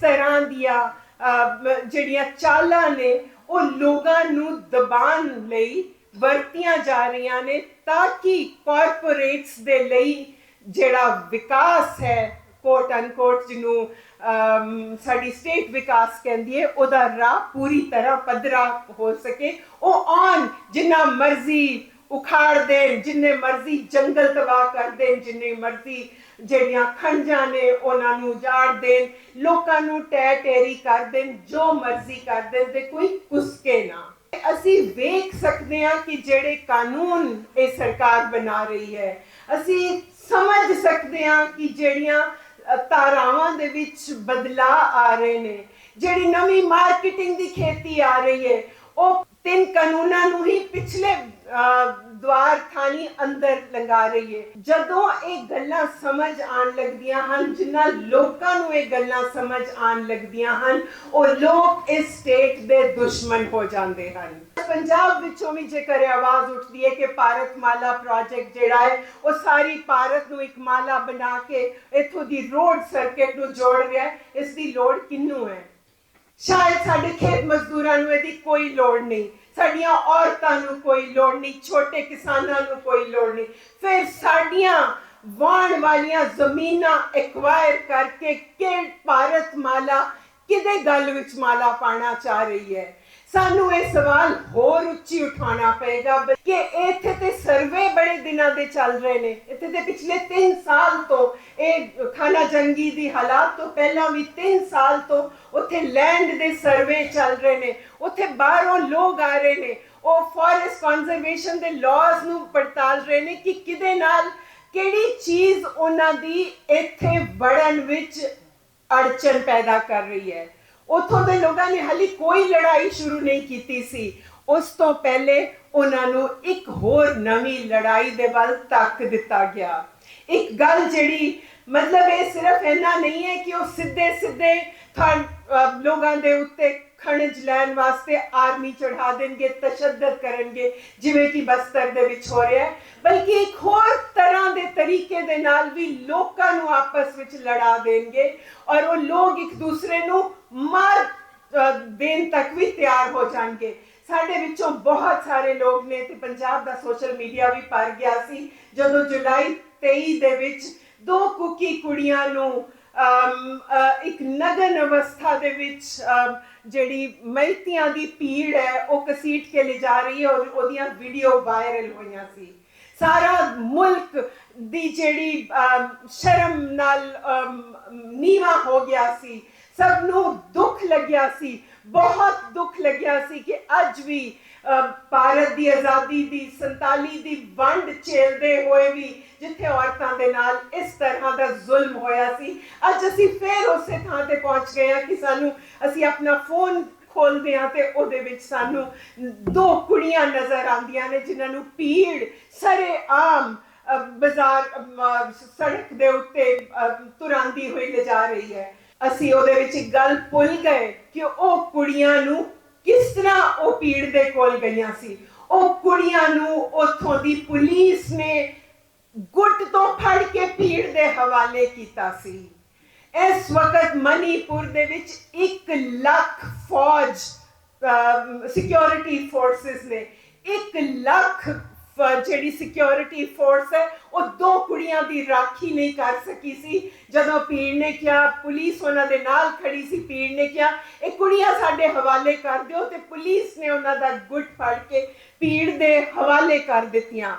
ਤਰ੍ਹਾਂ ਦੀਆਂ ਜਿਹੜੀਆਂ ਚਾਲਾਂ ਨੇ ਉਹ ਲੋਕਾਂ ਨੂੰ ਦਬਾਉਣ ਲਈ ਵਰਤੀਆਂ ਜਾ ਰਹੀਆਂ ਨੇ ਤਾਂ ਕਿ ਕਾਰਪੋਰੇਟਸ ਦੇ ਲਈ ਜਿਹੜਾ ਵਿਕਾਸ ਹੈ ਕੋਟ ਅਨਕੋਟ ਜਿਹਨੂੰ ਅਮ, ਸਾਡੀ ਸਟੇਟ ਵਿਕਾਸ ਕਹਿੰਦੀ ਹੈ ਉਹਦਾ ਰਾਹ ਪੂਰੀ ਤਰ੍ਹਾਂ ਪੱਧਰਾ ਹੋ ਸਕੇ ਉਹ ਔਨ ਜਿੰਨਾ ਮਰਜ਼ੀ ਉਖਾੜ ਦੇਣ ਜਿੰਨੇ ਮਰਜ਼ੀ ਜੰਗਲ ਤਬਾਹ ਕਰ ਦੇਣ ਜਿੰਨੇ ਮਰਜ਼ੀ ਜਿਹੜੀਆਂ ਖੰਜਾਂ ਨੇ ਉਹਨਾਂ ਨੂੰ ਉਜਾੜ ਦੇਣ ਲੋਕਾਂ ਨੂੰ ਟੈ ਟੇਰੀ ਕਰ ਦੇਣ ਜੋ ਮਰਜ਼ੀ ਕਰ ਦੇਣ ਤੇ ਕੋਈ ਕੁਸਕੇ ਨਾ। ਅਸੀਂ ਵੇਖ ਸਕਦੇ ਹਾਂ ਕਿ ਜਿਹੜੇ ਕਾਨੂੰਨ ਇਹ ਸਰਕਾਰ ਬਣਾ ਰਹੀ ਹੈ ਅਸੀਂ ਸਮਝ ਸਕਦੇ ਹਾਂ ਕਿ ਜਿਹੜੀਆਂ ਅ, ਧਾਰਾਵਾਂ ਦੇ ਵਿੱਚ ਬਦਲਾਅ ਆ ਰਹੇ ਨੇ ਜਿਹੜੀ ਨਵੀਂ ਮਾਰਕੀਟਿੰਗ ਦੀ ਖੇਤੀ ਆ ਰਹੀ ਹੈ ਉਹ ਤਿੰਨ ਕਾਨੂੰਨਾਂ ਨੂੰ ਹੀ ਪਿਛਲੇ ਦਵਾਰ ਥਾਨੀ ਅੰਦਰ ਲੰਗਾ ਰਹੀ ਹੈ। ਜਦੋਂ ਇਹ ਗੱਲਾਂ ਸਮਝ ਆਣ ਲੱਗਦੀਆਂ ਹਨ ਜਿਨ੍ਹਾਂ ਲੋਕਾਂ ਨੂੰ ਇਹ ਗੱਲਾਂ ਸਮਝ ਆਣ ਲੱਗਦੀਆਂ ਹਨ, ਉਹ ਲੋਕ ਇਸ ਸਟੇਟ ਦੇ ਦੁਸ਼ਮਣ ਹੋ ਜਾਂਦੇ ਹਨ। ਪੰਜਾਬ ਵਿੱਚੋਂ ਵੀ ਜੇਕਰ ਆਵਾਜ਼ ਉੱਠਦੀ ਹੈ ਕਿ ਭਾਰਤ ਮਾਲਾ ਪ੍ਰੋਜੈਕਟ ਜਿਹੜਾ ਹੈ, ਉਹ ਸਾਰੀ ਭਾਰਤ ਨੂੰ ਇੱਕ ਮਾਲਾ ਬਣਾ ਕੇ ਇੱਥੋਂ ਦੀ ਰੋਡ ਸਰਕਟ ਨੂੰ ਜੋੜ ਰਿਹਾ ਹੈ, ਇਸ ਦੀ ਲੋੜ ਕਿੰਨੂੰ ਹੈ? ਸ਼ਾਇਦ ਸਾਡੇ ਖੇਤ ਮਜ਼ਦੂਰਾਂ ਨੂੰ ਇਹਦੀ ਕੋਈ ਲੋੜ ਨਹੀਂ ਸਾਡੀਆਂ ਔਰਤਾਂ ਨੂੰ ਕੋਈ ਲੋੜ ਨਹੀਂ ਛੋਟੇ ਕਿਸਾਨਾਂ ਨੂੰ ਕੋਈ ਲੋੜ ਨਹੀਂ ਫਿਰ ਸਾਡੀਆਂ ਵਾਣ ਵਾਲੀਆਂ ਜ਼ਮੀਨਾਂ ਐਕਵਾਇਰ ਕਰਕੇ ਕਿ ਭਾਰਤ ਮਾਲਾ ਕਿਹਦੇ ਗੱਲ ਵਿੱਚ ਮਾਲਾ ਪਾਣਾ ਚਾਹ ਰਹੀ ਹੈ ਸਾਨੂੰ ਇਹ ਸਵਾਲ ਹੋਰ ਉੱਚੀ ਉਠਾਉਣਾ ਪਏਗਾ ਕਿ ਇੱਥੇ ਤੇ ਸਰਵੇ ਬੜੇ ਦਿਨਾਂ ਦੇ ਚੱਲ ਰਹੇ ਨੇ। ਇੱਥੇ ਤੇ ਪਿਛਲੇ 3 ਸਾਲ ਤੋਂ ਇਹ ਖਾਨਾ ਜੰਗੀ ਦੀ ਹਾਲਾਤ ਤੋਂ ਪਹਿਲਾਂ ਵੀ 3 ਸਾਲ ਤੋਂ ਉੱਥੇ ਲੈਂਡ ਦੇ ਸਰਵੇ ਚੱਲ ਰਹੇ ਨੇ। ਉੱਥੇ ਬਾਹਰੋਂ ਲੋਕ ਆ ਰਹੇ ਨੇ। ਉਹ ਫੋਰੈਸਟ ਕੰਜ਼ਰਵੇਸ਼ਨ ਦੇ ਲਾਜ਼ ਨੂੰ ਪੜਤਾਲ ਰਹੇ ਨੇ ਕਿ ਕਿਹਦੇ ਨਾਲ ਕਿਹੜੀ ਚੀਜ਼ ਉਹਨਾਂ ਦੀ ਇੱਥੇ ਵੜਨ ਵਿੱਚ ਅੜਚਨ ਪੈਦਾ ਕਰ ਰਹੀ ਹੈ। ਉੱਥੋਂ ਦੇ ਲੋਕਾਂ ਨੇ ਹਾਲੇ ਕੋਈ ਲੜਾਈ ਸ਼ੁਰੂ ਨਹੀਂ ਕੀਤੀ ਸੀ। ਉਸ ਤੋਂ ਪਹਿਲੇ ਉਹਨਾਂ ਨੂੰ ਇੱਕ ਹੋਰ ਨਵੀਂ ਲੜਾਈ ਦੇ ਵੱਲ ਤੱਕ ਦਿੱਤਾ ਗਿਆ। ਇੱਕ ਗੱਲ ਜਿਹੜੀ ਮਤਲਬ ਇਹ ਸਿਰਫ ਇੰਨਾ ਨਹੀਂ ਹੈ ਕਿ ਉਹ ਸਿੱਧੇ ਸਿੱਧੇ ਲੋਕਾਂ ਦੇ ਉੱਤੇ ਖਣਜ ਲੈਣ ਵਾਸਤੇ ਆਰਮੀ ਚੜ੍ਹਾ ਦੇਣਗੇ, ਤਸ਼ੱਦਦ ਕਰਨਗੇ, ਜਿਵੇਂ ਕਿ ਬਸਤਰ ਦੇ ਵਿੱਚ ਹੋ ਰਿਹਾ ਹੈ। ਬਲਕਿ ਇੱਕ ਹੋਰ ਤਰੀਕੇ ਦੇ ਨਾਲ ਵੀ ਲੋਕਾਂ ਨੂੰ ਆਪਸ ਵਿੱਚ ਲੜਾ ਦੇਣਗੇ ਔਰ ਉਹ ਲੋਕ ਇੱਕ ਦੂਸਰੇ ਨੂੰ ਮਾਰ ਦੇਣ ਤੱਕ ਵੀ ਤਿਆਰ ਹੋ ਜਾਣਗੇ। ਸਾਡੇ ਵਿੱਚੋਂ ਬਹੁਤ ਸਾਰੇ ਲੋਕ ਨੇ ਤੇ ਪੰਜਾਬ ਦਾ ਸੋਸ਼ਲ ਮੀਡੀਆ ਵੀ ਭਰ ਗਿਆ ਸੀ। ਜਦੋਂ ਜੁਲਾਈ 23 ਦੇ ਵਿੱਚ ਦੋ ਕੁਕੀ ਕੁੜੀਆਂ ਨੂੰ ਇੱਕ ਨਗਨ ਅਵਸਥਾ ਦੇ ਵਿੱਚ ਜਿਹੜੀ ਮਹਿਤੀਆਂ ਦੀ ਭੀੜ ਹੈ, ਉਹ ਕਸੀਟ ਕੇ ਲਿਜਾ ਰਹੀ ਹੈ ਔਰ ਉਹਦੀਆਂ ਵੀਡੀਓ ਵਾਇਰਲ ਹੋਈਆਂ ਸੀ। ਸਾਰਾ ਮੁਲਕ ਦੀ ਜਿਹੜੀ ਸ਼ਰਮ ਨਾਲ ਅਮ, ਨੀਵਾ ਹੋ ਗਿਆ ਸੀ। ਸਭ ਨੂੰ ਦੁੱਖ ਲੱਗਿਆ ਸੀ ਬਹੁਤ ਦੁੱਖ ਲੱਗਿਆ ਸੀ ਕਿ ਅੱਜ ਵੀ ਭਾਰਤ ਦੀ ਆਜ਼ਾਦੀ ਦੀ 47 ਦੀ ਵੰਡ ਝੇਲਦੇ ਹੋਏ ਵੀ ਜਿੱਥੇ ਔਰਤਾਂ ਦੇ ਨਾਲ ਇਸ ਤਰ੍ਹਾਂ ਦਾ ਜ਼ੁਲਮ ਹੋਇਆ ਸੀ ਅੱਜ ਅਸੀਂ ਫੇਰ ਉਸੇ ਥਾਂ ਤੇ ਪਹੁੰਚ ਗਏ ਹਾਂ ਕਿ ਸਾਨੂੰ ਅਸੀਂ ਆਪਣਾ ਫੋਨ ਖੋਲਦੇ ਹਾਂ ਤੇ ਉਹਦੇ ਵਿੱਚ ਸਾਨੂੰ ਦੋ ਕੁੜੀਆਂ ਨਜ਼ਰ ਆਉਂਦੀਆਂ ਨੇ, ਜਿਨ੍ਹਾਂ ਨੂੰ ਭੀੜ, ਸਰੇ ਆਮ ਬਾਜ਼ਾਰ ਸੜਕ ਦੇ ਉੱਤੇ ਤੁਰਾਂਦੀ ਹੋਈ ਲਿਜਾ ਰਹੀ ਹੈ। ਅਸੀਂ ਉਹਦੇ ਵਿੱਚ ਇੱਕ ਗੱਲ ਭੁੱਲ ਗਏ ਕਿ ਉਹ ਕੁੜੀਆਂ ਨੂੰ ਕਿਸ ਤਰ੍ਹਾਂ ਉਹ ਭੀੜ ਦੇ ਕੋਲ ਗਈਆਂ ਸੀ। ਉਹ ਕੁੜੀਆਂ ਨੂੰ ਉੱਥੋਂ ਦੀ ਪੁਲਿਸ ਨੇ ਗੁੱਟ ਤੋਂ ਫੜ ਕੇ ਭੀੜ ਦੇ ਹਵਾਲੇ ਕੀਤਾ ਸੀ। ਇਸ ਵਕਤ ਮਨੀਪੁਰ ਦੇ ਵਿੱਚ 1 ਲੱਖ ਫੌਜ ਸਿਕਿਉਰਿਟੀ ਫੋਰਸਸ ਨੇ। 1 ਲੱਖ ਫ- ਜਿਹੜੀ ਸਿਕਿਉਰਿਟੀ ਫੋਰਸ ਹੈ, ਉਹ ਦੋ ਕੁੜੀਆਂ ਦੀ ਰਾਖੀ ਨਹੀਂ ਕਰ ਸਕੀ ਸੀ। ਜਦੋਂ ਪੀੜ ਨੇ ਕਿਹਾ, ਪੁਲਿਸ ਉਹਨਾਂ ਦੇ ਨਾਲ ਖੜੀ ਸੀ ਪੀੜ ਨੇ ਕਿਹਾ, ਇਹ ਕੁੜੀਆਂ ਸਾਡੇ ਹਵਾਲੇ ਕਰ ਦਿਓ ਤੇ ਪੁਲਿਸ ਨੇ ਉਹਨਾਂ ਦਾ ਗੁੱਟ ਫੜ ਕੇ ਪੀੜ ਦੇ ਹਵਾਲੇ ਕਰ ਦਿੱਤੀਆਂ।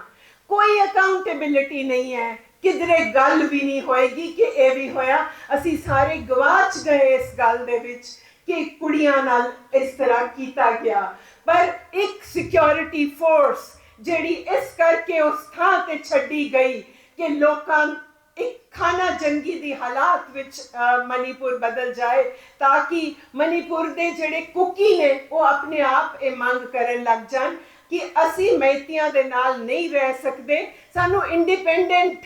ਕੋਈ ਅਕਾਊਂਟੇਬਿਲਿਟੀ ਨਹੀਂ ਹੈ। ਕਿਧਰੇ ਗੱਲ ਵੀ ਨਹੀਂ ਹੋਏਗੀ ਕਿ ਇਹ ਵੀ ਹੋਇਆ। ਅਸੀਂ ਸਾਰੇ ਗਵਾਚ ਗਏ ਇਸ ਗੱਲ ਦੇ ਵਿੱਚ ਕਿ ਕੁੜੀਆਂ ਨਾਲ ਇਸ ਤਰ੍ਹਾਂ ਕੀਤਾ ਗਿਆ। ਪਰ ਇੱਕ ਸਿਕਿਉਰਿਟੀ ਫੋਰਸ ਜਿਹੜੀ ਇਸ ਕਰਕੇ ਉਸ ਥਾਂ ਤੇ ਛੱਡੀ ਗਈ ਕਿ ਲੋਕਾਂ ਇੱਕ ਖਾਨਾ ਜੰਗੀ ਦੀ ਹਾਲਾਤ ਵਿੱਚ ਮਨੀਪੁਰ ਬਦਲ ਜਾਏ ਤਾਂ ਕਿ ਮਨੀਪੁਰ ਦੇ ਜਿਹੜੇ ਕੁਕੀ ਨੇ ਉਹ ਆਪਣੇ ਆਪ ਇਹ ਮੰਗ ਕਰਨ ਲੱਗ ਜਾਣ। ਕਿ ਅਸੀਂ ਮੈਤੀਆਂ ਦੇ ਨਾਲ ਨਹੀਂ ਰਹਿ ਸਕਦੇ। ਸਾਨੂੰ ਇੰਡੀਪੈਂਡੈਂਟ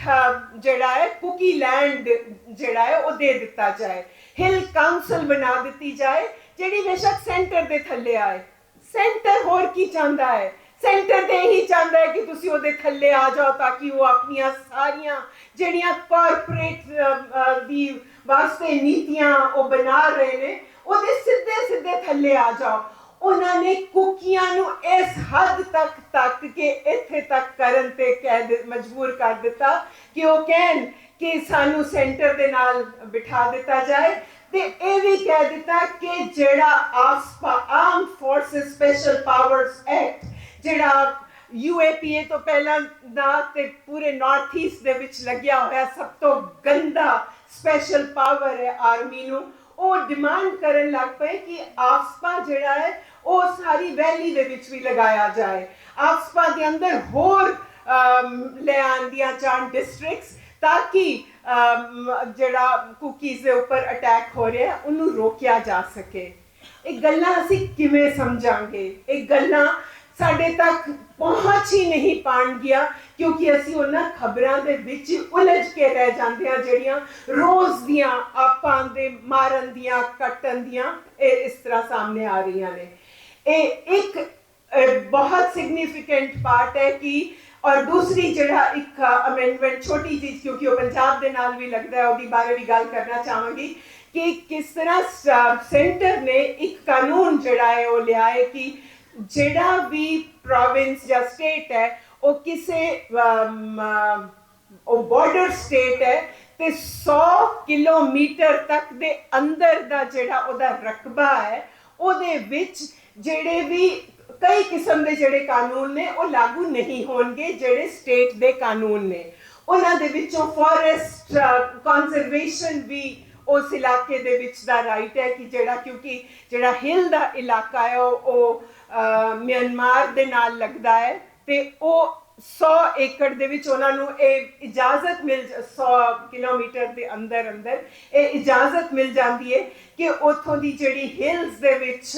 ਜਿਹੜਾ ਹੈ ਕੁਕੀ ਲੈਂਡ ਜਿਹੜਾ ਹੈ, ਉਹ ਦੇ ਦਿੱਤਾ ਜਾਏ। ਹਿਲ ਕਾਉਂਸਲ ਬਣਾ ਦਿੱਤੀ ਜਾਏ, ਜਿਹੜੀ ਬੇਸ਼ੱਕ ਸੈਂਟਰ ਦੇ ਥੱਲੇ ਆਏ। ਸੈਂਟਰ ਹੋਰ ਕੀ ਚਾਹੁੰਦਾ ਹੈ? ਸੈਂਟਰ ਤੇ ਇਹੀ ਚਾਹੁੰਦਾ ਹੈ ਕਿ ਤੁਸੀਂ ਉਹਦੇ ਥੱਲੇ ਆ ਜਾਓ ਤਾਂ ਕਿ ਉਹ ਆਪਣੀਆਂ ਸਾਰੀਆਂ ਜਿਹੜੀਆਂ ਕਾਰਪੋਰੇਟ ਦੀ ਵਾਸਤੇ ਨੀਤੀਆਂ ਉਹ ਬਣਾ ਰਹੇ ਨੇ, ਉਹਦੇ ਸਿੱਧੇ ਸਿੱਧੇ ਥੱਲੇ ਆ ਜਾਓ। ਉਹਨਾਂ ਨੇ ਕੁਕੀਆਂ ਨੂੰ ਇਸ ਹੱਦ ਤੱਕ ਤੱਕ ਕੇ ਇੱਥੇ ਤੱਕ ਕਰਨ ਤੇ ਕਹਿ ਮਜਬੂਰ ਕਰ ਦਿੱਤਾ ਕਿ ਉਹ ਕਹਿਣ ਕਿ ਸਾਨੂੰ ਸੈਂਟਰ ਦੇ ਨਾਲ ਬਿਠਾ ਦਿੱਤਾ ਜਾਏ ਤੇ ਇਹ ਵੀ ਕਹਿ ਦਿੱਤਾ ਕਿ ਜਿਹੜਾ AFSPA arm forces special powers act, ਜਿਹੜਾ ਯੂਏਪੀਏ ਤੋਂ ਪਹਿਲਾਂ ਦਾ ਤੇ ਪੂਰੇ ਨਾਰਥ ਈਸਟ ਦੇ ਵਿੱਚ ਲੱਗਿਆ ਹੋਇਆ ਸਭ ਤੋਂ ਗੰਦਾ ਸਪੈਸ਼ਲ ਪਾਵਰ ਹੈ ਆਰਮੀ ਨੂੰ ਉਹ ਡਿਮਾਂਡ ਕਰਨ ਲੱਗ ਪਏ ਕਿ ਆਫਸਪਾ ਜਿਹੜਾ ਹੈ ਉਹ ਸਾਰੀ ਵੈਲੀ ਦੇ ਵਿੱਚ ਵੀ ਲਗਾਇਆ ਜਾਏ। ਆਫਸਪਾ ਦੇ ਅੰਦਰ ਹੋਰ ਅਮ, ਲੈ ਆਂਦੀਆਂ ਜਾਣ ਡਿਸਟ੍ਰਿਕਟਸ ਤਾਂ ਕਿ ਜਿਹੜਾ ਕੁਕੀਜ਼ ਦੇ ਉੱਪਰ ਅਟੈਕ ਹੋ ਰਿਹਾ ਉਹਨੂੰ ਰੋਕਿਆ ਜਾ ਸਕੇ। ਇਹ ਗੱਲਾਂ ਅਸੀਂ ਕਿਵੇਂ ਸਮਝਾਂਗੇ? ਇਹ ਗੱਲਾਂ ਸਾਡੇ ਤੱਕ ਪਹੁੰਚ ਹੀ ਨਹੀਂ ਪਾਣਗੀਆਂ ਕਿਉਂਕਿ ਅਸੀਂ ਉਹਨਾਂ ਖਬਰਾਂ ਦੇ ਵਿੱਚ ਉਲਝ ਕੇ ਰਹਿ ਜਾਂਦੇ ਹਾਂ, ਜਿਹੜੀਆਂ ਰੋਜ਼ ਦੀਆਂ ਆਪਾਂ ਦੇ ਮਾਰਨ ਦੀਆਂ, ਕੱਟਣ ਦੀਆਂ, ਇਹ ਇਸ ਤਰ੍ਹਾਂ ਸਾਹਮਣੇ ਆ ਰਹੀਆਂ ਨੇ। ਇਹ ਇੱਕ ਬਹੁਤ ਸਿਗਨੀਫੀਕੈਂਟ ਪਾਰਟ ਹੈ ਕਿ, ਔਰ ਦੂਸਰੀ ਜਿਹੜਾ ਇੱਕ ਅਮੈਂਡਮੈਂਟ ਛੋਟੀ ਜਿਹੀ, ਕਿਉਂਕਿ ਉਹ ਪੰਜਾਬ ਦੇ ਨਾਲ ਵੀ ਲੱਗਦਾ ਹੈ, ਉਹਦੀ ਬਾਰੇ ਵੀ ਗੱਲ ਕਰਨਾ ਚਾਹਾਂਗੀ ਕਿ ਕਿਸ ਤਰ੍ਹਾਂ ਸੈਂਟਰ ਨੇ ਇੱਕ ਕਾਨੂੰਨ ਜਿਹੜਾ ਹੈ, ਉਹ ਲਿਆ ਹੈ ਕਿ ਜਿਹੜਾ ਵੀ ਪ੍ਰੋਵਿੰਸ ਜਾਂ ਸਟੇਟ ਹੈ ਉਹ ਕਿਸੇ ਉਹ ਬਾਰਡਰ ਸਟੇਟ ਹੈ ਤੇ 100 ਕਿਲੋਮੀਟਰ ਤੱਕ ਦੇ ਅੰਦਰ ਦਾ ਜਿਹੜਾ ਉਹਦਾ ਰਕਬਾ ਹੈ ਉਹਦੇ ਵਿੱਚ ਜਿਹੜੇ ਵੀ ਕਈ ਕਿਸਮ ਦੇ ਜਿਹੜੇ ਕਾਨੂੰਨ ਨੇ ਉਹ ਲਾਗੂ ਨਹੀਂ ਹੋਣਗੇ ਜਿਹੜੇ ਸਟੇਟ ਦੇ ਕਾਨੂੰਨ ਨੇ। ਉਹਨਾਂ ਦੇ ਵਿੱਚੋਂ ਫੋਰੈਸਟ ਕੰਜ਼ਰਵੇਸ਼ਨ ਵੀ ਉਸ ਇਲਾਕੇ ਦੇ ਵਿੱਚ ਦਾ ਰਾਈਟ ਹੈ ਕਿ ਜਿਹੜਾ ਕਿਉਂਕਿ ਜਿਹੜਾ ਹਿਲ ਦਾ ਇਲਾਕਾ ਹੈ ਉਹ ਉਹ, ਮਿਆਂਮਾਰ ਦੇ ਨਾਲ ਲੱਗਦਾ ਹੈ ਤੇ ਉਹ 100 ਏਕੜ ਦੇ ਵਿੱਚ ਉਹਨਾਂ ਨੂੰ ਇਹ ਇਜਾਜ਼ਤ ਮਿਲ 100 ਕਿਲੋਮੀਟਰ ਦੇ ਅੰਦਰ ਅੰਦਰ ਇਹ ਇਜਾਜ਼ਤ ਮਿਲ ਜਾਂਦੀ ਹੈ ਕਿ ਉੱਥੋਂ ਦੀ ਜਿਹੜੀ ਹਿਲਸ ਦੇ ਵਿੱਚ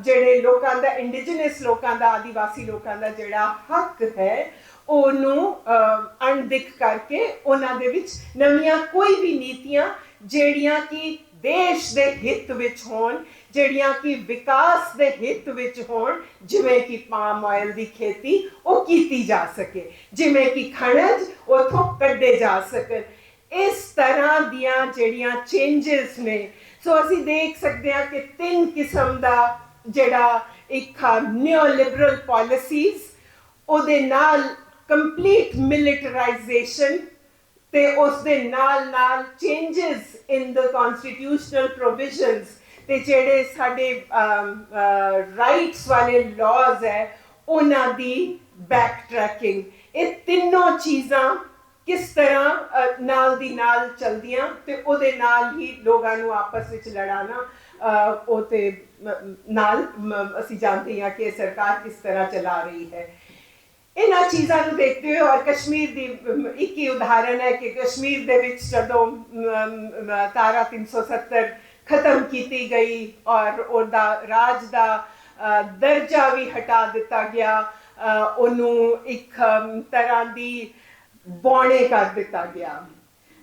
ਜਿਹੜੇ ਲੋਕਾਂ ਦਾ ਇੰਡੀਜੀਨਸ ਲੋਕਾਂ ਦਾ ਆਦੀਵਾਸੀ ਲੋਕਾਂ ਦਾ ਜਿਹੜਾ ਹੱਕ ਹੈ ਉਹਨੂੰ ਅਹ, ਅਣਦਿੱਖ ਕਰਕੇ ਉਹਨਾਂ ਦੇ ਵਿੱਚ ਨਵੀਆਂ ਕੋਈ ਵੀ ਨੀਤੀਆਂ ਜਿਹੜੀਆਂ ਕਿ ਦੇਸ਼ ਦੇ ਹਿੱਤ ਵਿੱਚ ਹੋਣ ਜਿਹੜੀਆਂ ਕਿ ਵਿਕਾਸ ਦੇ ਹਿੱਤ ਵਿੱਚ ਹੋਣ, ਜਿਵੇਂ ਕਿ ਪਾਮ ਆਇਲ ਦੀ ਖੇਤੀ, ਉਹ ਕੀਤੀ ਜਾ ਸਕੇ। ਜਿਵੇਂ ਕਿ ਖਣਜ, ਉਥੋਂ ਕੱਢੇ ਜਾ ਸਕਣ। ਇਸ ਤਰ੍ਹਾਂ ਦੀਆਂ ਜਿਹੜੀਆਂ ਚੇਂਜਸ ਨੇ, ਸੋ ਅਸੀਂ ਦੇਖ ਸਕਦੇ ਹਾਂ ਕਿ ਤਿੰਨ ਕਿਸਮ ਦਾ ਜਿਹੜਾ ਇੱਕ ਨਿਓ ਲਿਬਰਲ ਪਾਲਿਸੀਜ਼ ਉਹਦੇ ਨਾਲ ਕੰਪਲੀਟ ਮਿਲਿਟਰਾਈਜੇਸ਼ਨ ਤੇ ਉਸ ਦੇ ਨਾਲ ਨਾਲ changes in the constitutional provisions ਤੇ ਜਿਹੜੇ ਸਾਡੇ ਰਾਈਟਸ ਵਾਲੇ ਲਾਜ਼ ਹੈ ਉਹਨਾਂ ਦੀ ਬੈਕ ਟਰੈਕਿੰਗ ਇਹ ਤਿੰਨੋਂ ਚੀਜ਼ਾਂ ਕਿਸ ਤਰ੍ਹਾਂ ਨਾਲ ਦੀ ਨਾਲ ਚਲਦੀਆਂ ਤੇ ਉਹਦੇ ਨਾਲ ਹੀ ਲੋਕਾਂ ਨੂੰ ਆਪਸ ਵਿੱਚ ਲੜਾਣਾ ਉਹ ਤੇ ਨਾਲ ਅਸੀਂ ਜਾਣਦੇ ਹਾਂ ਕਿ ਸਰਕਾਰ ਕਿਸ ਤਰ੍ਹਾਂ ਚਲਾ ਰਹੀ ਹੈ। ਇਹਨਾਂ ਚੀਜ਼ਾਂ ਨੂੰ ਦੇਖਦੇ ਹੋਏ ਔਰ ਕਸ਼ਮੀਰ ਦੀ ਇੱਕ ਹੀ ਉਦਾਹਰਣ ਹੈ ਕਿ ਕਸ਼ਮੀਰ ਦੇ ਵਿੱਚ ਜਦੋਂ ਅਮ, ਅਮ, ਤਾਰਾ 370 ਖਤਮ ਕੀਤੀ ਗਈ ਔਰ ਉਹਦਾ ਰਾਜ ਦਾ ਦਰਜਾ ਵੀ ਹਟਾ ਦਿੱਤਾ ਗਿਆ। ਉਹਨੂੰ ਇੱਕ ਤਰ੍ਹਾਂ ਦੀ ਬੌਣੇ ਕਰ ਦਿੱਤਾ ਗਿਆ।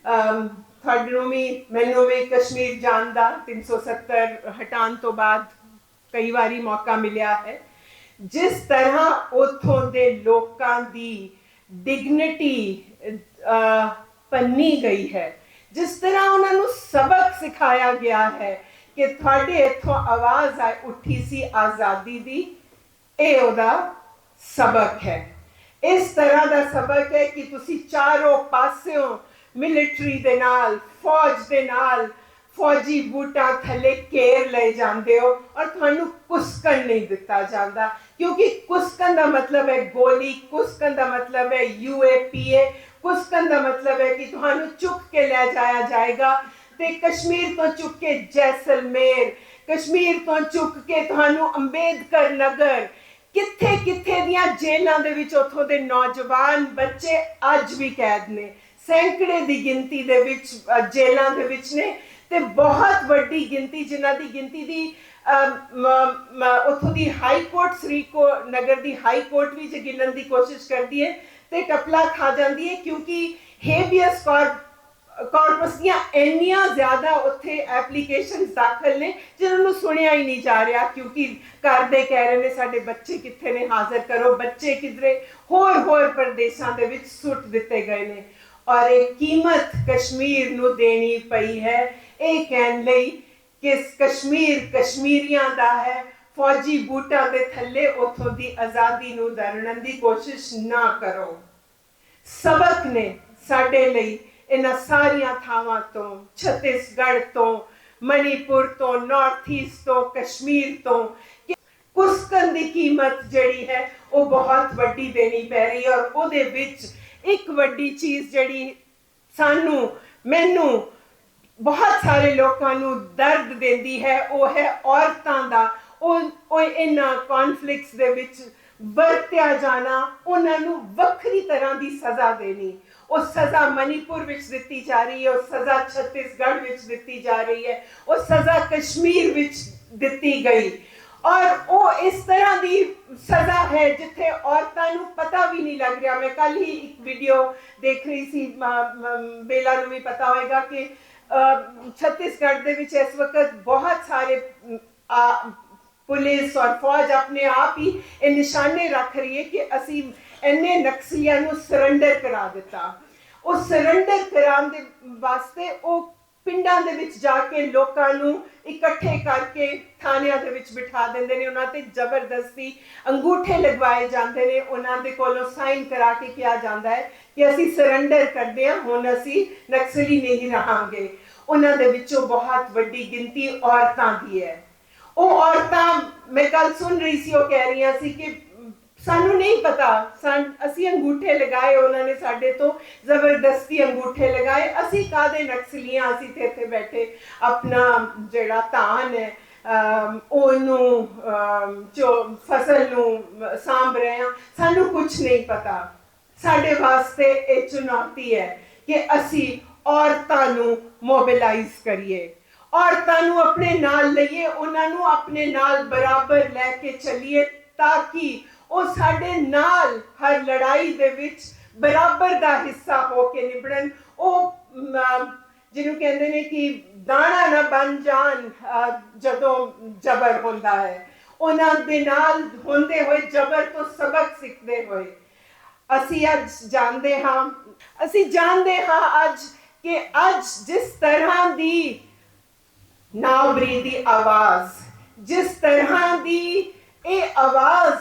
ਤੁਹਾਡੇ ਨੂੰ ਵੀ, ਮੈਨੂੰ ਵੀ ਕਸ਼ਮੀਰ ਜਾਣ ਦਾ 370 ਹਟਾਉਣ ਤੋਂ ਬਾਅਦ ਕਈ ਵਾਰੀ ਮੌਕਾ ਮਿਲਿਆ ਹੈ। ਜਿਸ ਤਰ੍ਹਾਂ ਉਥੋਂ ਦੇ ਲੋਕਾਂ ਦੀ ਡਿਗਨਿਟੀ ਪੰਨੀ ਗਈ ਹੈ ਜਿਸ ਤਰ੍ਹਾਂ ਉਹਨਾਂ ਨੂੰ ਸਬਕ ਸਿਖਾਇਆ ਗਿਆ ਹੈ ਕਿ ਤੁਹਾਡੇ ਇੱਥੋਂ ਆਵਾਜ਼ ਆ ਉੱਠੀ ਸੀ ਆਜ਼ਾਦੀ ਦੀ, ਇਹ ਉਹਦਾ ਸਬਕ ਹੈ। ਇਸ ਤਰ੍ਹਾਂ ਦਾ ਸਬਕ ਹੈ ਕਿ ਤੁਸੀਂ ਚਾਰੋਂ ਪਾਸਿਓਂ ਮਿਲਟਰੀ ਦੇ ਨਾਲ, ਫੌਜ ਦੇ ਨਾਲ ਫੌਜੀ ਬੂਟਾਂ ਥੱਲੇ ਘੇਰ ਲਏ ਜਾਂਦੇ ਹੋ ਔਰ ਤੁਹਾਨੂੰ ਕੁਸਕਣ ਨਹੀਂ ਦਿੱਤਾ ਜਾਂਦਾ। ਕਿਉਂਕਿ ਕੁਸਕਣ ਦਾ ਮਤਲਬ ਹੈ ਗੋਲੀ, ਕੁਸਕਣ ਦਾ ਮਤਲਬ ਹੈ ਯੂਏਪੀਏ ਪੁਸਕਨ ਦਾ ਮਤਲਬ ਹੈ ਕਿ ਤੁਹਾਨੂੰ ਚੁੱਕ ਕੇ ਲੈ ਜਾਇਆ ਜਾਏਗਾ ਤੇ ਕਸ਼ਮੀਰ ਤੋਂ ਚੁੱਕ ਕੇ ਜੈਸਲਮੇਰ ਕਸ਼ਮੀਰ ਤੋਂ ਚੁੱਕ ਕੇ ਤੁਹਾਨੂੰ ਅੰਬੇਦਕਰ ਨਗਰ ਕਿੱਥੇ ਕਿੱਥੇ ਦੀਆਂ ਜੇਲ੍ਹਾਂ ਦੇ ਵਿੱਚ ਉੱਥੋਂ ਦੇ ਨੌਜਵਾਨ ਬੱਚੇ ਅੱਜ ਵੀ ਕੈਦ ਨੇ ਸੈਂਕੜੇ ਦੀ ਗਿਣਤੀ ਦੇ ਵਿੱਚ ਅ, ਜੇਲ੍ਹਾਂ ਦੇ ਵਿੱਚ ਨੇ ਤੇ ਬਹੁਤ ਵੱਡੀ ਗਿਣਤੀ ਜਿਨ੍ਹਾਂ ਦੀ ਗਿਣਤੀ ਦੀ ਅਮ, ਉੱਥੋਂ ਦੀ ਹਾਈ ਕੋਰਟ ਸ੍ਰੀਕੋ ਨਗਰ ਦੀ ਹਾਈ ਕੋਰਟ ਵੀ ਜੇ ਗਿਣਨ ਦੀ ਕੋਸ਼ਿਸ਼ ਕਰਦੀ ਹੈ ਤੇ ਟਪਲਾ ਖਾ ਜਾਂਦੀ ਹੈ ਕਿਉਂਕਿ ਹੇਬੀਅਸ ਕਾਰਪਸ ਦੀਆਂ ਇੰਨੀਆਂ ਜ਼ਿਆਦਾ ਉੱਥੇ ਐਪਲੀਕੇਸ਼ਨਸ ਦਾਖਲ ਨੇ ਜਿਹਨਾਂ ਨੂੰ ਸੁਣਿਆ ਹੀ ਨਹੀਂ ਜਾ ਰਿਹਾ ਕਿਉਂਕਿ ਘਰ ਦੇ ਕਹਿ ਰਹੇ ਨੇ ਸਾਡੇ ਬੱਚੇ ਕਿੱਥੇ ਨੇ, ਹਾਜ਼ਰ ਕਰੋ, ਬੱਚੇ ਕਿਧਰੇ, ਹੋਰ ਹੋਰ ਪ੍ਰਦੇਸ਼ਾਂ ਦੇ ਵਿੱਚ ਸੁੱਟ ਦਿੱਤੇ ਗਏ ਨੇ। ਔਰ ਇਹ ਕੀਮਤ ਕਸ਼ਮੀਰ ਨੂੰ ਦੇਣੀ ਪਈ ਹੈ। ਇਹ ਕਹਿਣ ਲਈ ਕਿ ਕਸ਼ਮੀਰ ਕਸ਼ਮੀਰੀਆਂ ਦਾ ਹੈ ਫੌਜੀ ਬੂਟਾਂ ਦੇ ਥੱਲੇ ਉਥੋਂ ਦੀ ਆਜ਼ਾਦੀ ਨੂੰ ਦਰੜਨ ਦੀ ਕੋਸ਼ਿਸ਼ ਨਾ ਕਰੋ। ਸਬਕ ਨੇ ਸਾਡੇ ਲਈ ਇਹਨਾਂ ਸਾਰੀਆਂ ਥਾਵਾਂ ਤੋਂ, ਛੱਤੀਸਗੜ੍ਹ ਤੋਂ, ਮਣੀਪੁਰ ਤੋਂ ਨਾਰਥ ਈਸਟ ਤੋਂ, ਕਸ਼ਮੀਰ ਤੋਂ ਕੁਸਕਨ ਦੀ ਕੀਮਤ ਜਿਹੜੀ ਹੈ ਉਹ ਬਹੁਤ ਵੱਡੀ ਦੇਣੀ ਪੈ ਰਹੀ ਔਰ ਉਹਦੇ ਵਿੱਚ ਇੱਕ ਵੱਡੀ ਚੀਜ਼ ਜਿਹੜੀ ਸਾਨੂੰ, ਮੈਨੂੰ ਬਹੁਤ ਸਾਰੇ ਲੋਕਾਂ ਨੂੰ ਦਰਦ ਦਿੰਦੀ ਹੈ, ਉਹ ਹੈ ਔਰਤਾਂ ਦਾ ਉਹ ਉਹ ਇਹਨਾਂ ਕਨਫਲਿਕਟਸ ਦੇ ਵਿੱਚ ਵਰਤਿਆ ਜਾਣਾ ਉਹਨਾਂ ਨੂੰ ਵੱਖਰੀ ਤਰ੍ਹਾਂ ਦੀ ਸਜ਼ਾ ਦੇਣੀ। ਉਹ ਸਜ਼ਾ ਮਨੀਪੁਰ ਵਿੱਚ ਦਿੱਤੀ ਜਾ ਰਹੀ ਹੈ ਉਹ ਸਜ਼ਾ ਛੱਤੀਸਗੜ੍ਹ ਵਿੱਚ ਦਿੱਤੀ ਜਾ ਰਹੀ ਹੈ ਉਹ ਸਜ਼ਾ ਕਸ਼ਮੀਰ ਵਿੱਚ ਦਿੱਤੀ ਗਈ। ਔਰ ਉਹ ਇਸ ਤਰ੍ਹਾਂ ਦੀ ਸਜ਼ਾ ਹੈ ਜਿੱਥੇ ਔਰਤਾਂ ਨੂੰ ਪਤਾ ਵੀ ਨਹੀਂ ਲੱਗ ਰਿਹਾ। ਮੈਂ ਕੱਲ ਹੀ ਇੱਕ ਵੀਡੀਓ ਦੇਖ ਰਹੀ ਸੀ ਬੇਲਾ ਨੂੰ ਵੀ ਪਤਾ ਹੋਏਗਾ ਕਿ ਅ, ਛੱਤੀਸਗੜ੍ਹ ਦੇ ਵਿੱਚ ਇਸ ਵਕਤ ਬਹੁਤ ਸਾਰੇ ਪੁਲਿਸ ਔਰ ਫੌਜ ਆਪਣੇ ਆਪ ਹੀ ਇਹ ਨਿਸ਼ਾਨੇ ਰੱਖ ਰਹੀ ਹੈ ਕਿ ਅਸੀਂ ਇੰਨੇ ਨਕਸਲੀਆਂ ਨੂੰ ਸਰੈਂਡਰ ਕਰਾ ਦਿੱਤਾ। ਉਹ ਸਰੈਂਡਰ ਕਰਾਉਣ ਦੇ ਵਾਸਤੇ ਉਹ ਪਿੰਡਾਂ ਦੇ ਵਿੱਚ ਜਾ ਕੇ ਲੋਕਾਂ ਨੂੰ ਇਕੱਠੇ ਕਰਕੇ ਥਾਣਿਆਂ ਦੇ ਵਿੱਚ ਬਿਠਾ ਦਿੰਦੇ ਨੇ, ਉਹਨਾਂ ਤੇ ਜ਼ਬਰਦਸਤੀ ਅੰਗੂਠੇ ਲਗਵਾਏ ਜਾਂਦੇ ਨੇ, ਉਹਨਾਂ ਦੇ ਕੋਲੋਂ ਸਾਈਨ ਕਰਾ ਕੇ ਕਿਹਾ ਜਾਂਦਾ ਹੈ ਕਿ ਅਸੀਂ ਸਰੈਂਡਰ ਕਰਦੇ ਹਾਂ, ਹੁਣ ਅਸੀਂ ਨਕਸਲੀ ਨਹੀਂ ਰਹਾਂਗੇ। ਉਹਨਾਂ ਦੇ ਵਿੱਚੋਂ ਬਹੁਤ ਵੱਡੀ ਗਿਣਤੀ ਔਰਤਾਂ ਦੀ ਹੈ। ਉਹ ਔਰਤਾਂ ਮੈਂ ਕੱਲ ਸੁਣ ਰਹੀ ਸੀ ਉਹ ਕਹਿ ਰਹੀਆਂ ਸੀ ਕਿ ਸਾਨੂੰ ਨਹੀਂ ਪਤਾ ਅਸੀਂ ਅੰਗੂਠੇ ਲਗਾਏ ਉਹਨਾਂ ਨੇ ਸਾਡੇ ਤੋਂ ਜ਼ਬਰਦਸਤੀ ਅੰਗੂਠੇ ਲਗਾਏ ਅਸੀਂ ਕਾਦੇ ਨਕਸਲੀਆਂ ਅਸੀਂ ਤੇ ਇੱਥੇ ਬੈਠੇ ਆਪਣਾ ਜਿਹੜਾ ਧਾਨ ਹੈ ਅਮ, ਉਹਨੂੰ ਜੋ ਫਸਲ ਨੂੰ ਸਾਂਭ ਰਹੇ ਹਾਂ ਸਾਨੂੰ ਕੁਝ ਨਹੀਂ ਪਤਾ। ਸਾਡੇ ਵਾਸਤੇ ਇਹ ਚੁਣੌਤੀ ਹੈ ਕਿ ਅਸੀਂ ਔਰਤਾਂ ਨੂੰ ਮੋਬਿਲਾਈਜ਼ ਕਰੀਏ। ਔਰਤਾਂ ਨੂੰ ਆਪਣੇ ਨਾਲ ਲਈਏ, ਉਹਨਾਂ ਨੂੰ ਆਪਣੇ ਨਾਲ ਬਰਾਬਰ ਲੈ ਕੇ ਚੱਲੀਏ ਤਾਂ ਕਿ ਉਹ ਸਾਡੇ ਨਾਲ ਹਰ ਲੜਾਈ ਦੇ ਵਿੱਚ ਬਰਾਬਰ ਦਾ ਹਿੱਸਾ ਹੋ ਕੇ ਨਿਭੜਨ। ਉਹ ਜਿਹਨੂੰ ਕਹਿੰਦੇ ਨੇ ਕਿ ਦਾਣਾ ਨਾ ਬਣ ਜਾਣ ਜਦੋਂ ਜ਼ਬਰ ਹੁੰਦਾ ਹੈ। ਉਹਨਾਂ ਦੇ ਨਾਲ ਹੁੰਦੇ ਹੋਏ, ਜ਼ਬਰ ਤੋਂ ਸਬਕ ਸਿੱਖਦੇ ਹੋਏ। ਅਸੀਂ ਅੱਜ ਜਾਣਦੇ ਹਾਂ, ਅਸੀਂ ਜਾਣਦੇ ਹਾਂ ਅੱਜ ਕਿ ਅੱਜ ਜਿਸ ਤਰ੍ਹਾਂ ਦੀ ਨਾਵਰੀ ਦੀ ਆਵਾਜ਼। ਜਿਸ ਤਰ੍ਹਾਂ ਦੀ ਇਹ ਆਵਾਜ਼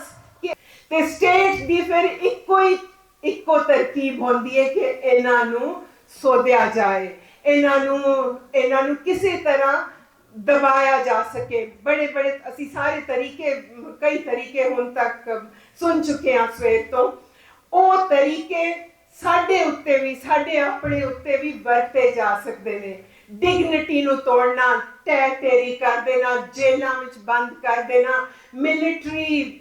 ਤੇ ਸਟੇਟ ਦੀ ਫਿਰ ਇੱਕੋ ਹੀ, ਇੱਕੋ ਤਰਕੀਬ ਹੁੰਦੀ ਹੈ ਕਿ ਇਹਨਾਂ ਨੂੰ ਸੋਧਿਆ ਜਾਏ। ਇਹਨਾਂ ਨੂੰ ਇਹਨਾਂ ਨੂੰ ਕਿਸੇ ਤਰ੍ਹਾਂ ਦਬਾਇਆ ਜਾ ਸਕੇ। ਬੜੇ ਬੜੇ ਅਸੀਂ ਸਾਰੇ ਤਰੀਕੇ, ਕਈ ਤਰੀਕੇ ਹੁਣ ਤੱਕ ਸੁਣ ਚੁੱਕੇ ਹਾਂ ਸਵੇਰ ਤੋਂ। ਉਹ ਤਰੀਕੇ ਸਾਡੇ ਉੱਤੇ ਵੀ, ਸਾਡੇ ਆਪਣੇ ਉੱਤੇ ਵੀ ਵਰਤੇ ਜਾ ਸਕਦੇ ਨੇ। ਡਿਗਨਿਟੀ ਨੂੰ ਤੋੜਨਾ ਟੈ ਤੇਰੀ ਕਰ ਦੇਣਾ ਜੇਲਾਂ ਵਿੱਚ ਬੰਦ ਕਰ ਦੇਣਾ ਮਿਲਟਰੀ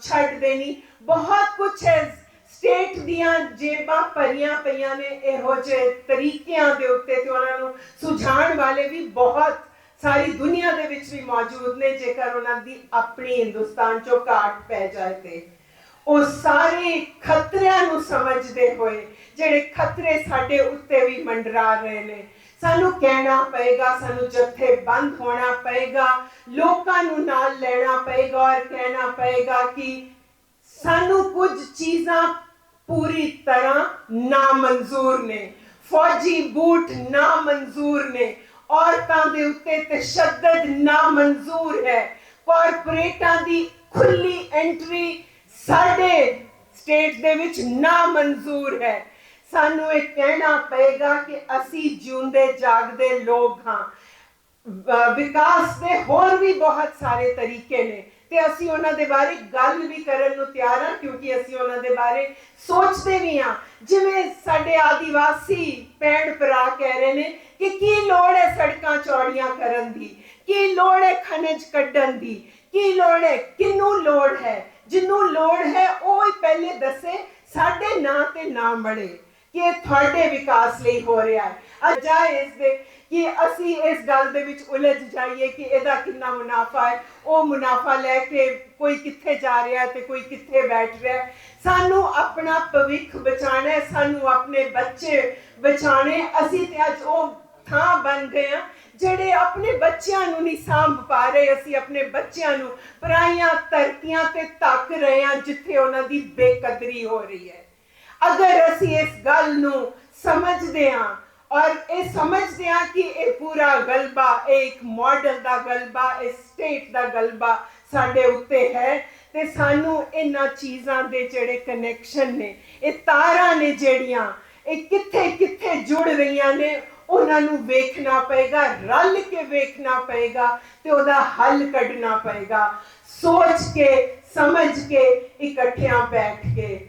ਛੱਡ ਦੇਣੀ, ਬਹੁਤ ਕੁਝ ਹੈ। ਸਟੇਟ ਦੀਆਂ ਜੇਬਾਂ ਭਰੀਆਂ ਪਈਆਂ ਨੇ, ਇਹੋ ਜਿਹੇ ਤਰੀਕਿਆਂ ਦੇ ਉੱਤੇ ਤੇ ਉਹਨਾਂ ਨੂੰ ਸੁਝਾਉਣ ਵਾਲੇ ਵੀ ਬਹੁਤ ਸਾਰੀ ਦੁਨੀਆ ਦੇ ਵਿੱਚ ਵੀ ਮੌਜੂਦ ਨੇ, ਜੇਕਰ ਉਹਨਾਂ ਦੀ ਆਪਣੀ ਹਿੰਦੁਸਤਾਨ ਚੋਂ ਘਾਟ ਪੈ ਜਾਏ ਤੇ। ਉਹ ਸਾਰੇ ਖਤਰਿਆਂ ਨੂੰ ਸਮਝਦੇ ਹੋਏ, ਜਿਹੜੇ ਖਤਰੇ ਸਾਡੇ ਉੱਤੇ ਵੀ ਮੰਡਰਾ ਰਹੇ ਨੇ ਸਾਨੂੰ ਕਹਿਣਾ ਪਏਗਾ, ਸਾਨੂੰ ਜਥੇਬੰਦ ਹੋਣਾ ਪਏਗਾ, ਲੋਕਾਂ ਨੂੰ ਨਾਲ ਲੈਣਾ ਪਏਗਾ ਔਰ ਕਹਿਣਾ ਪਏਗਾ ਕਿ ਸਾਨੂੰ ਕੁਝ ਚੀਜ਼ਾਂ ਪੂਰੀ ਤਰ੍ਹਾਂ ਨਾਮਨਜ਼ੂਰ ਨੇ। ਫੌਜੀ ਬੂਟ ਨਾ ਮਨਜ਼ੂਰ ਨੇ। ਔਰਤਾਂ ਦੇ ਉੱਤੇ ਤਸ਼ੱਦਦ ਨਾਮਨਜ਼ੂਰ ਹੈ। ਕਾਰਪੋਰੇਟਾਂ ਦੀ ਖੁੱਲੀ ਐਂਟਰੀ ਸਾਡੇ ਸਟੇਟ ਦੇ ਵਿੱਚ ਨਾ ਮਨਜ਼ੂਰ ਹੈ। ਸਾਨੂੰ ਇਹ ਕਹਿਣਾ ਪਏਗਾ ਕਿ ਅਸੀਂ ਜਿਉਂਦੇ, ਜਾਗਦੇ ਲੋਕ ਹਾਂ। ਵਿਕਾਸ ਦੇ ਹੋਰ ਵੀ ਬਹੁਤ ਸਾਰੇ ਤਰੀਕੇ ਨੇ ਤੇ ਅਸੀਂ ਉਹਨਾਂ ਦੇ ਬਾਰੇ ਗੱਲ ਵੀ ਕਰਨ ਨੂੰ ਤਿਆਰ ਹਾਂ, ਕਿਉਂਕਿ ਅਸੀਂ ਉਹਨਾਂ ਦੇ ਬਾਰੇ ਸੋਚਦੇ ਵੀ ਹਾਂ। ਜਿਵੇਂ ਸਾਡੇ ਆਦੀਵਾਸੀ ਭੈਣ ਭਰਾ ਕਹਿ ਰਹੇ ਨੇ ਕਿ ਕੀ ਲੋੜ ਹੈ ਸੜਕਾਂ ਚੌੜੀਆਂ ਕਰਨ ਦੀ? ਕੀ ਲੋੜ ਹੈ ਖਣਿਜ ਕੱਢਣ ਦੀ? ਕੀ ਲੋੜ ਹੈ, ਕਿੰਨੂੰ ਲੋੜ ਹੈ? ਜਿੰਨੂੰ ਲੋੜ ਹੈ, ਉਹ ਹੀ ਪਹਿਲੇ ਦੱਸੇ, ਸਾਡੇ ਨਾਂ ਤੇ ਨਾ ਬੜੇ ਕਿ ਇਹ ਤੁਹਾਡੇ ਵਿਕਾਸ ਲਈ ਹੋ ਰਿਹਾ ਹੈ। ਅਜਾ ਇਸ ਦੇ ਕਿ ਅਸੀਂ ਇਸ ਗੱਲ ਦੇ ਵਿੱਚ ਉਲਝ ਜਾਈਏ ਕਿ ਇਹਦਾ ਕਿੰਨਾ ਮੁਨਾਫਾ ਹੈ। ਉਹ ਮੁਨਾਫਾ ਲੈ ਕੇ ਕੋਈ ਕਿੱਥੇ ਜਾ ਰਿਹਾ ਤੇ ਕੋਈ ਕਿੱਥੇ ਬੈਠ ਰਿਹਾ ਸਾਨੂੰ ਆਪਣਾ ਭਵਿੱਖ ਬਚਾਣਾ ਹੈ, ਸਾਨੂੰ ਆਪਣੇ ਬੱਚੇ ਬਚਾਣੇ ਅਸੀਂ ਤੇ ਅੱਜ ਉਹ ਥਾਂ ਬਣ ਗਏ ਹਾਂ ਜਿਹੜੇ ਆਪਣੇ ਬੱਚਿਆਂ ਨੂੰ ਨਹੀਂ ਸਾਂਭ ਪਾ ਰਹੇ। ਅਸੀਂ ਆਪਣੇ ਬੱਚਿਆਂ ਨੂੰ ਪਰਾਈਆਂ, ਧਰਤੀਆਂ ਤੇ ਤੱਕ ਰਹੇ ਹਾਂ ਜਿੱਥੇ ਉਹਨਾਂ ਦੀ ਬੇਕਦਰੀ ਹੋ ਰਹੀ ਹੈ। ਅਗਰ ਅਸੀਂ ਇਸ ਗੱਲ ਨੂੰ ਸਮਝਦੇ ਹਾਂ ਔਰ ਇਹ ਸਮਝਦੇ ਹਾਂ ਕਿ ਇਹ ਪੂਰਾ ਗਲਬਾ, ਇਹ ਇੱਕ ਮਾਡਲ ਦਾ ਗਲਬਾ, ਇਹ ਸਟੇਟ ਦਾ ਗਲਬਾ ਸਾਡੇ ਉੱਤੇ ਹੈ ਤੇ ਸਾਨੂੰ ਇਹਨਾਂ ਚੀਜ਼ਾਂ ਦੇ ਜਿਹੜੇ ਕਨੈਕਸ਼ਨ ਨੇ, ਇਹ ਤਾਰਾਂ ਨੇ ਜਿਹੜੀਆਂ, ਇਹ ਕਿੱਥੇ ਕਿੱਥੇ ਜੁੜ ਰਹੀਆਂ ਨੇ, ਉਹਨਾਂ ਨੂੰ ਵੇਖਣਾ ਪਏਗਾ, ਰਲ ਕੇ ਵੇਖਣਾ ਪਏਗਾ ਤੇ ਉਹਦਾ ਹੱਲ ਕੱਢਣਾ ਪਏਗਾ। ਸੋਚ ਕੇ, ਸਮਝ ਕੇ ਇਕੱਠਿਆਂ ਬੈਠ ਕੇ